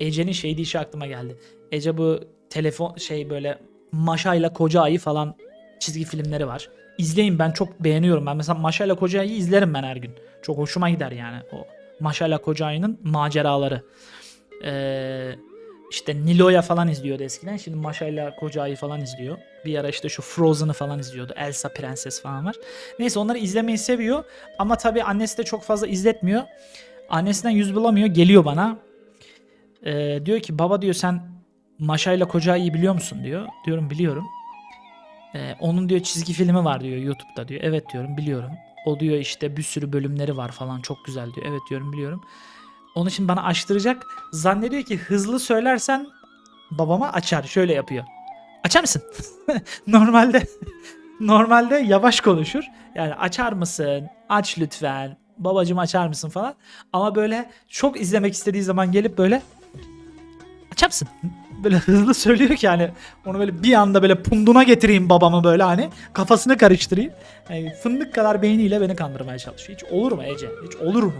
Ece'nin şey dişi aklıma geldi. Ece bu telefon şey böyle Maşa'yla Koca Ayı falan çizgi filmleri var. İzleyin ben çok beğeniyorum. Ben mesela Maşa'yla Koca Ayı'yı izlerim ben her gün. Çok hoşuma gider yani o Maşa'yla Koca Ayı'nın maceraları. Ee, işte Nilo'ya falan izliyordu eskiden. Şimdi Maşa'yla Koca Ayı falan izliyor. Bir ara işte şu Frozen'ı falan izliyordu. Elsa Prenses falan var. Neyse onları izlemeyi seviyor. Ama tabii annesi de çok fazla izletmiyor. Annesinden yüz bulamıyor. Geliyor bana. Ee, diyor ki baba diyor sen Maşa'yla Koca Ayı'yı biliyor musun diyor. Diyorum biliyorum. Ee, onun diyor çizgi filmi var diyor YouTube'da diyor. Evet diyorum biliyorum. O diyor işte bir sürü bölümleri var falan çok güzel diyor. Evet diyorum biliyorum. Onu şimdi bana açtıracak. Zannediyor ki hızlı söylersen babama açar. Şöyle yapıyor. Açar mısın? normalde normalde yavaş konuşur. Yani açar mısın? Aç lütfen. Babacım açar mısın falan. Ama böyle çok izlemek istediği zaman gelip böyle açar mısın? Böyle hızlı söylüyor ki yani onu böyle bir anda böyle punduna getireyim babamı böyle hani kafasını karıştırayım. Yani fındık kadar beyniyle beni kandırmaya çalışıyor. Hiç olur mu Ece? Hiç olur mu?